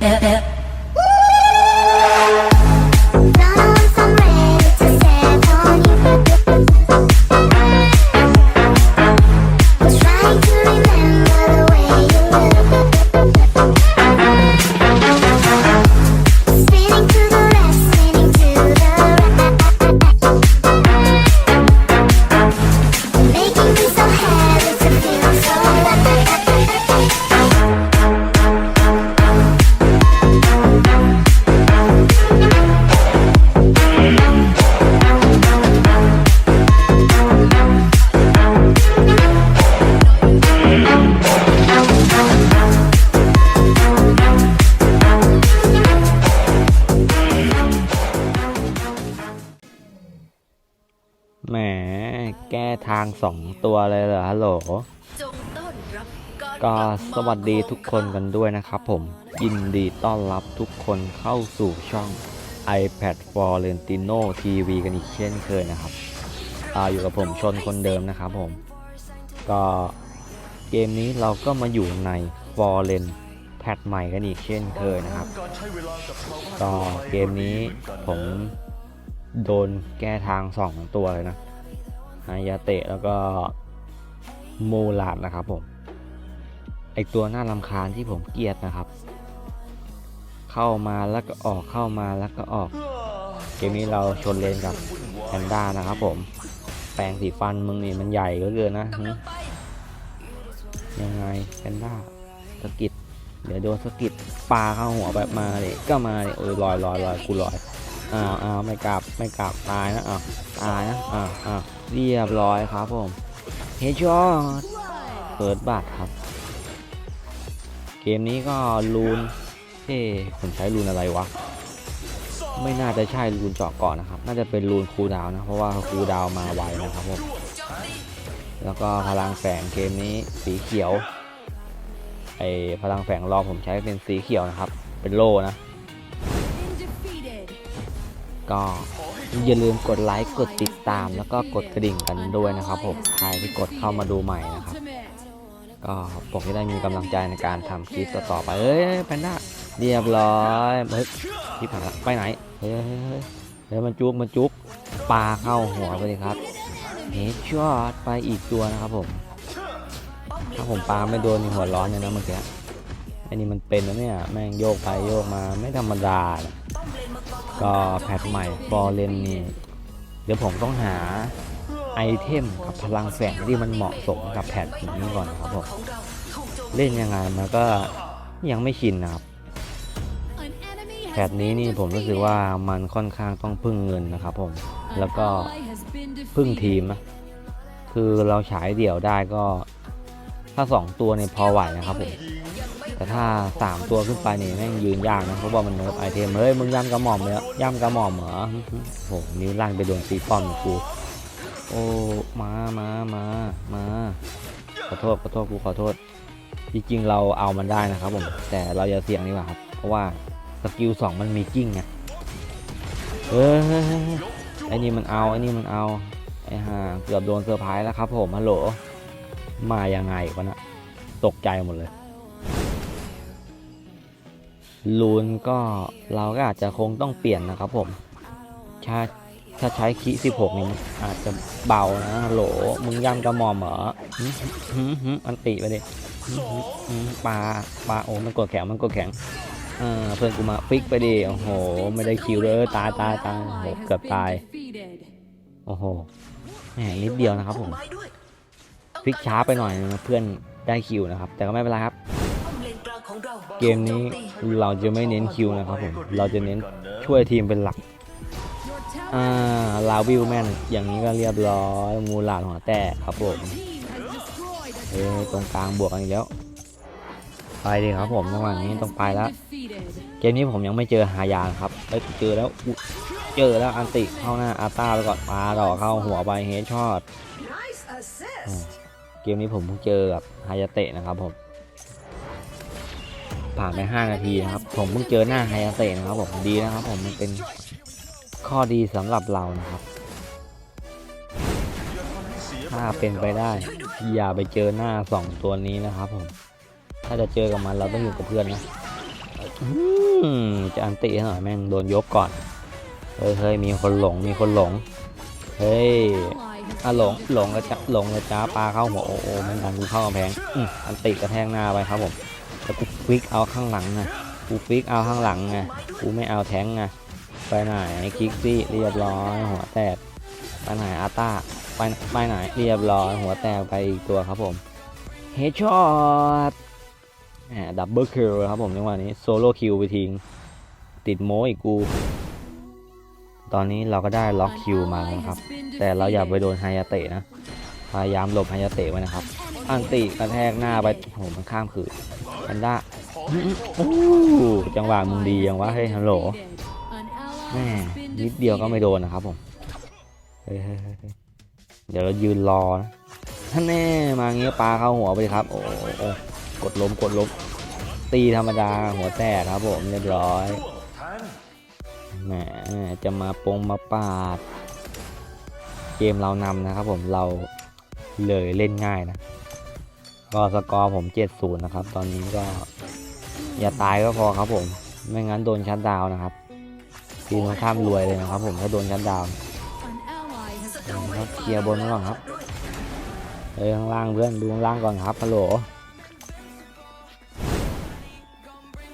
Yeah. L างสองตัวเลยเหรอฮัลโหลก็สวัสดีทุกคนกันด้วยนะครับผม ยินดีต้อนรับทุกคนเข้าสู่ช่อง iPad for Lentino TV กันอีกเช่นเคยนะครับอาอยู่กับผมชนคนเดิมนะครับผม ก็เกมนี้เราก็มาอยู่ใน For l e n แพทใหม่กันอีกเช่นเคยนะครับ ก็เกมนี้ผมโดนแก้ทางสองตัวเลยนะ ฮายาเตะแล้วก็โมลาดนะครับผม ไอตัวหน้าลำคาญที่ผมเกลียดนะครับ เข้ามาแล้วก็ออกเข้ามาแล้วก็ออก เกมนี้เราชนเลนกับแพนด้านะครับผม แปรงสีฟันมึงนี่มันใหญ่เหลือเกินนะ ยังไงแพนด้าสกิดเดี๋ยวโดนสกิดปลาเข้าหัวแบบมาเลยก็มาเลยโอ้ยลอยลอยลอยกูลอย อ้าวอ้าวไม่กลับไม่กลับตายนะอ้าวตายนะอ้าวอ้าวเรียบร้อยครับผมเฮดช็อตเปิดบัตรครับ เกมนี้ก็ลูนเอ๊ผมใช้ลูนอะไรวะ ไม่น่าจะใช่ลูนเจาะก่อนนะครับ น่าจะเป็นลูนคูดาวนะ เพราะว่าคูดาวมาไวนะครับผม แล้วก็พลังแฝงเกมนี้สีเขียว ไอพลังแฝงรอผมใช้เป็นสีเขียวนะครับ เป็นโล่นะ ก็อย่าลืมกดไลค์กดติดตาม แล้วก็กดกระดิ่งกันด้วยนะครับผมใครที่กดเข้ามาดูใหม่นะครับ ก็ผมจะได้มีกำลังใจในการทำคลิปต่อๆไปเอ้ยแพนด้าเรียบร้อยเฮ้ยที่ผ่านไปไหนเฮ้ยเฮ้ยเฮ้ยมันจุกมันจุกปลาเข้าหัวไปเลยครับเฮดช็อตไปอีกตัวนะครับผมถ้าผมปลาไม่โดนหัวร้อนเลยนะเมื่อกี้อ้นี่มันเป็นนะเนี่ยแม่งโยกไปโยกมาไม่ธรรมดานะ ก็แพทใหม่ฟอร์เรนนี่เดี๋ยวผมต้องหาไอเทมกับพลังแฝงที่มันเหมาะสมกับแพทนี้ก่อนครับผมเล่นยังไงมันก็ยังไม่ชินนะครับแพทนี้นี่ผมรู้สึกว่ามันค่อนข้างต้องพึ่งเงินนะครับผมแล้วก็พึ่งทีมนะคือเราฉายเดี่ยวได้ก็ถ้า 2 ตัวเนี่ยพอไหวนะครับผม แต่ถ้า 3 ตัวขึ้นไปนี่แม่งยืนยากนะเพราะว่ามันเนิร์ฟไอเทมเฮ้ยมึงย่ำกระหม่อมเลยอะย่ำกระหม่อมเหรอโหนิ้วล่างไปโดนตีป้อมกูโอ้มามามามาขอโทษขอโทษกูขอโทษ จริงๆเราเอามันได้นะครับผมแต่เราอย่าเสี่ยงดีกว่าครับ เพราะว่าสกิลสองมันมีกิ้งไงเฮ้ยไอ้นี่มันเอาไอ้นี่มันเอาไอ้ห่าเกือบโดนเซอร์ไพรส์แล้วครับผมฮัลโหลมายังไงวะนะตกใจหมดเลย ลูนก็เราก็อาจจะคงต้องเปลี่ยนนะครับผมถ้าถ้าใช้คี16นี่อาจจะเบานะโหลมึงย่ำกระหม่อมเหรออันติไปดิปลาปลาโอ้มันกดแข็งมันกดแข็งเพื่อนกูมาฟิกไปดิโอ้โห ไม่ได้คิวเลยตายตายตายโอ้โหเกือบตาย โอ้โหแหมนิดเดียวนะครับผมฟิกช้าไปหน่อยเพื่อนได้คิวนะครับ แต่ก็ไม่เป็นไรครับ เลนกลางของเราเกมนี้เราจะไม่เน้นคิวนะครับผมเราจะเน้นช่วยทีมเป็นหลักอ่าลาวิลแมนอย่างนี้ก็เรียบร้อยมูหลาดหัวแตกครับผมเฮ้ยตรงกลางบวกกันอีกแล้วไปดิครับผมจังหวะนี้ต้องไปแล้ว เกมนี้ผมยังไม่เจอหายานครับเอ้ยเจอแล้วอุ๊ยเจอแล้วอันติเข้าหน้าอาต้าไปก่อนปาดอกเข้าหัวไปเฮดช็อตอืมเกมนี้ผมเพิ่งเจอกับฮายาเตะนะครับผม ผ่านไป 5 นาทีนะครับ ผมเพิ่งเจอหน้าไฮายาเตะนะครับผมดีนะครับ ผมมันเป็นข้อดีสำหรับเรานะครับ ถ้าเป็นไปได้ อย่าไปเจอหน้า 2 ตัวนี้นะครับผม ถ้าจะเจอกับมันเราต้องอยู่กับเพื่อนนะจะอันติหน่อยแม่งโดนยกก่อน เฮ้ยเฮ้ยมีคนหลงมีคนหลง เฮ้ยอะหลงหลงกระจะหลงกระจ้าปลาเข้าหัวโอ้โอ้มันดันกูเข้ากำแพงอันติกระแทกหน้าไปครับผม แล้วกูฟิกเอาข้างหลังไงกูฟิกเอาข้างหลังไงกูไม่เอาแทงไงไปไหนคิกซี่เรียบร้อยหัวแตกไปไหนอาตาไปไปไหนเรียบร้อยหัวแตกไปอีกตัวครับผมเฮดช็อตดับเบิลคิวครับผมจังหวะนี้โซโล่คิวไปทิ้งติดโมอีกกู ตอนนี้เราก็ได้ล็อกคิวมาแล้วครับ แต่เราอย่าไปโดนไฮยาเตะนะ พยายามหลบไฮยาเตะไว้นะครับ อันติกระแทกหน้าไปโอ้โหมันข้ามขืน แพนด้าโอ้จังหวะมึงดียังวะเฮ้ยฮัลโหลแม่นิดเดียวก็ไม่โดนนะครับผมเฮ้ยเดี๋ยวเรายืนรอนะท่านแน่มาเงี้ยปลาเข้าหัวไปครับ โอ้โหโอ้กดล้มกดล้มตีธรรมดาหัวแตกครับผมเรียบร้อยแหมจะมาปงมาปาด เกมเรานำนะครับผมเราเลยเล่นง่ายนะ ก็สกอร์ผม70นะครับ ตอนนี้ก็อย่าตายก็พอครับผม ไม่งั้นโดนชัดดาวนะครับทีมข้ามรวยเลยนะครับผมถ้าโดนชัดดาวน์ครับเคลียร์บนก่อนครับเอ้ยข้างล่างเพื่อนดูข้างล่างก่อนครับฮัลโหล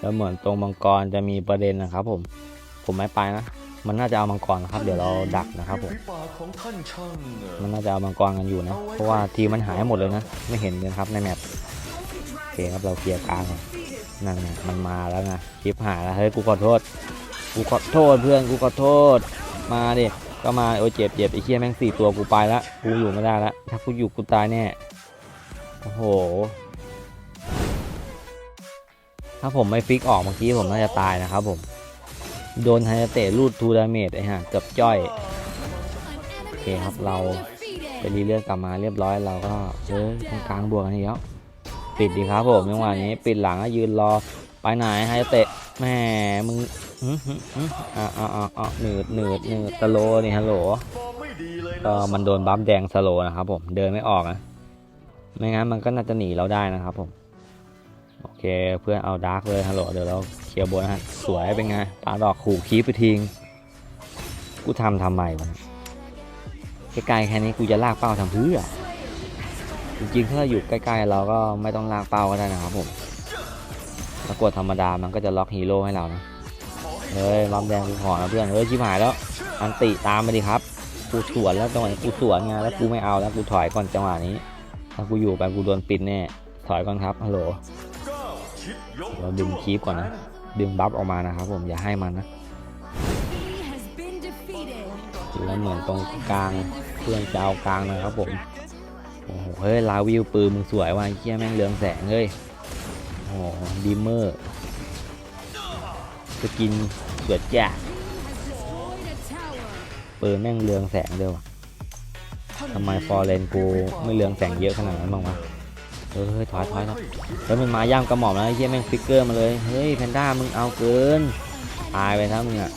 แล้วเหมือนตรงมังกรจะมีประเด็นนะครับผม ผมไม่ไปนะ มันน่าจะเอามังกรนะครับ เดี๋ยวเราดักนะครับผมมันน่าจะเอามังกรกันอยู่นะ เพราะว่าทีมันหายหมดเลยนะ ไม่เห็นเลยครับในแมปโอเคครับเราเคลียร์กลางนั่นไงมันมาแล้วไงคลิปหายแล้วเฮ้ยกูขอโทษกูขอโทษเพื่อนกูขอโทษ มาดิก็มาโอ้เจ็บเจ็บไอ้เชี่ยแม่งสี่ตัวกูไปละกูอยู่ไม่ได้ละถ้ากูอยู่กูตายแน่โอ้โห ถ้าผมไม่ฟิกออกเมื่อกี้ผมน่าจะตายนะครับผม โดนไฮเตะรูดทูดาเมจไอ้ห่าเกือบจ้อย โอเคครับเราไปรีเลือกกลับมาเรียบร้อยเราก็เออตรงกลางบวกกันอีกแล้วปิดดีครับผมจังหวะนี้ปิดหลังแล้วยืนรอไปไหนไฮเตะแหมมึงอ่าอ่าอ่าอ่าหนืดหนืดหนืดสโลนี่ฮัลโหลฟอร์มไม่ดีเลยก็มันโดนบัฟแดงสโลนะครับผมเดินไม่ออกนะไม่งั้นมันก็น่าจะหนีเราได้นะครับผม โอเคเพื่อนเอาดาร์กเลยฮัลโหลเดี๋ยวเราเคลียร์บนะฮะสวยเป็นไงปาดอกขู่คีบไปทิ้งกูทำทำไมวะใกล้ๆแค่นี้กูจะลากเป้าทำเพื่อจริงๆถ้าเราอยู่ใกล้ๆเราก็ไม่ต้องลากเป้าก็ได้นะครับผมถ้ากดธรรมดามันก็จะล็อกฮีโร่ให้เรานะเฮ้ยบัฟแดงกูขอนะเพื่อนเฮ้ยชิบหายแล้ว อันติตามมาดิครับกูสวนแล้วจังหวะนี้กูสวนไงแล้วกูไม่เอาแล้วกูถอยก่อนจังหวะนี้ ถ้ากูอยู่ไปกูโดนปิดแน่ถอยก่อนครับฮัลโหล เราดึงคีบก่อนนะ ดึงบัฟออกมานะครับผมอย่าให้มันนะ แล้วเหมือนตรงกลางเพื่อนจะเอากลางนะครับผมโอ้โหเฮ้ยลาวิวปืนมึงสวยว่ะเหี้ยแม่งเรืองแสงเฮ้ยโอ้โหดีเมอร์สกินสวยจ้ะปืนแม่งเรืองแสงเดียวทำไมฟอร์เรนกูไม่เรืองแสงเยอะขนาดนั้นบ้างวะ เออเฮ้ยถอยถอยถอยแล้วมันมาย่ำกระหม่อมแล้วเฮียแม่งฟิกเกอร์มาเลย เฮ้ยแพนด้ามึงเอาเกิน ตายไปทั้งมึงอะ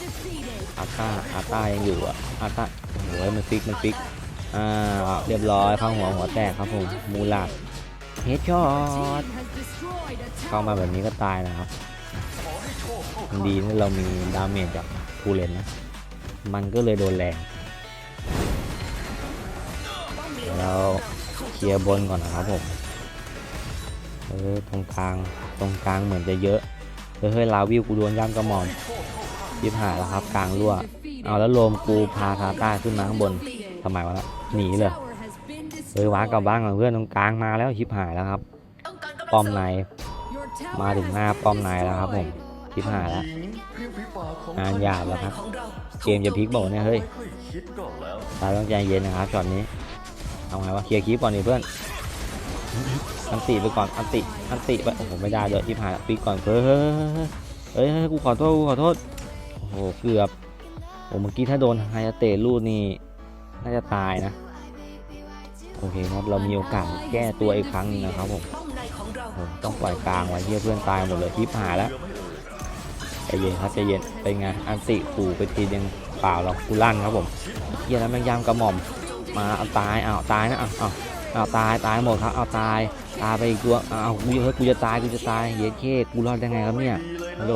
อาต้าอาต้ายังอยู่อะอาต้าโอ้โหมันฟิกมันฟิก อ่า เรียบร้อยข้างหัวหัวแตกครับผม มูลาดเฮดช็อตเข้ามาแบบนี้ก็ตายนะครับดีที่เรามีดาเมจจากทูเลนนะ มันก็เลยโดนแรงเดี๋ยวเราเคลียร์บนก่อนนะครับผม เออตรงกลางตรงกลางเหมือนจะเยอะเฮ้ยเฮ้ยลาวิวกูโดนย่ำกระหม่อมยิบหายแล้วครับกลางรั่ว เอาแล้วโลมกูพาคาต้าขึ้นมาข้างบนทำไมวะล่ะหนีเลยเฮ้ยว้ากลับบ้านก่อนเพื่อนตรงกลางมาแล้วชิบหายแล้วครับป้อมเสริในมาถึงหน้าป้อมในแล้วครับผมชิบหายแล้วงานหยาบแล้วครับเกมจะพลิกบอกเนี่ยเฮ้ยค่อยคิดก็แล้วตาต้องใจเย็นนะครับช็อตนี้เอาไงวะเคลียร์คลิปก่อนดิเพื่อน อันติไปก่อน อันติ อันติไป โอ้โห ไม่ได้เดี๋ยวที่ผ่านปีก่อนเฮ้ยเฮ้ยเฮ้ยเฮ้ยกูขอโทษ กูขอโทษ โอ้โห เกือบ โอ้เมื่อกี้ถ้าโดนไฮยาเตะลูดนี่ น่าจะตายนะ โอเคครับ เรามีโอกาสแก้ตัวอีกครั้งนึงนะครับผมต้องปล่อยกลางไว้เฮียเพื่อนตายหมดเลยทิพหายแล้วใจเย็นครับใจเย็นเป็นไง อันติขู่ไปทียังเปล่าหรอกกูลั่นครับผมเฮียแล้วแมงยามกระหม่อม มาเอาตายอ้าวตายนะอ้าว อ้าวอ้าตายตายหมดครับเอาตายตายไปอีกตัวเอากูเฮ้ยกูจะตายกูจะตายเย็ดเคกูรอดได้ไงครับเนี่ยฮัลโหล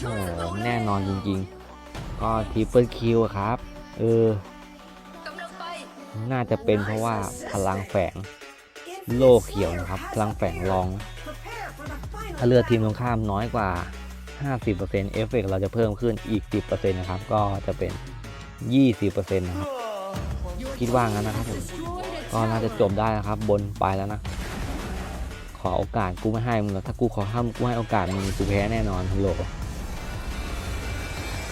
สหายโอ้โหแน่นอนจริงๆก็ทริปเปิลคิวครับ เออ น่าจะเป็นเพราะว่าพลังแฝงโลกเขียวนะครับพลังแฝงรอง ถ้าเลือดทีมตรงข้ามน้อยกว่า 50%เอฟเฟกต์เราจะเพิ่มขึ้นอีก 10%นะครับ ก็จะเป็น 20%นะครับ คิดว่างั้นนะครับผม ก็น่าจะจบได้นะครับ บนไปแล้วนะ ขอโอกาสกูไม่ให้มึงหรอกถ้ากูขอห้ามกูให้โอกาสมึงกูแพ้แน่นอนฮัลโหล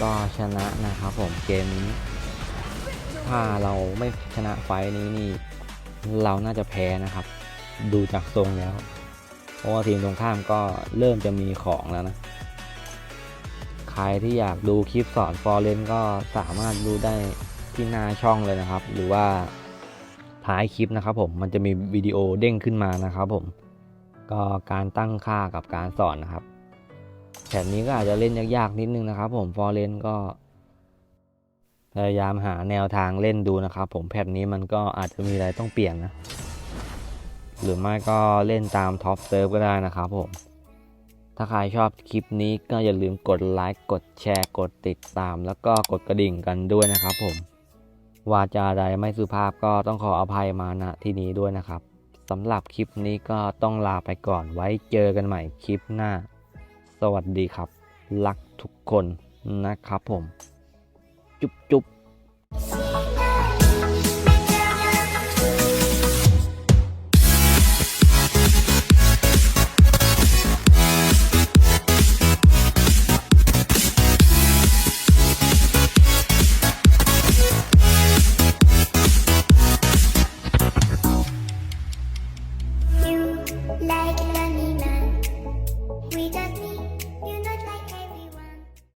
ก็ชนะนะครับผมเกมนี้ ถ้าเราไม่ชนะไฟท์นี้นี่ เราน่าจะแพ้นะครับ ดูจากทรงแล้ว เพราะว่าทีมตรงข้ามก็เริ่มจะมีของแล้วนะ ใครที่อยากดูคลิปสอนฟอร์เรนก็สามารถดูได้ที่หน้าช่องเลยนะครับ หรือว่า ท้ายคลิปนะครับผมมันจะมีวิดีโอเด้งขึ้นมานะครับผมก็การตั้งค่ากับการสอนนะครับแผนนี้ก็อาจจะเล่นยากๆนิดนึงนะครับผมฟอร์เรนก็ พยายามหาแนวทางเล่นดูนะครับผมแพทนี้มันก็อาจจะมีอะไรต้องเปลี่ยนนะ หรือไม่ก็เล่นตามท็อปเซิร์ฟก็ได้นะครับผม ถ้าใครชอบคลิปนี้ก็อย่าลืมกดไลค์กดแชร์กดติดตาม แล้วก็กดกระดิ่งกันด้วยนะครับผม วาจาใดไม่สุภาพก็ต้องขออภัยมาณที่นี้ด้วยนะครับสำหรับคลิปนี้ก็ต้องลาไปก่อนไว้เจอกันใหม่คลิปหน้า สวัสดีครับ รักทุกคนนะครับผม จุ๊บจุ๊บ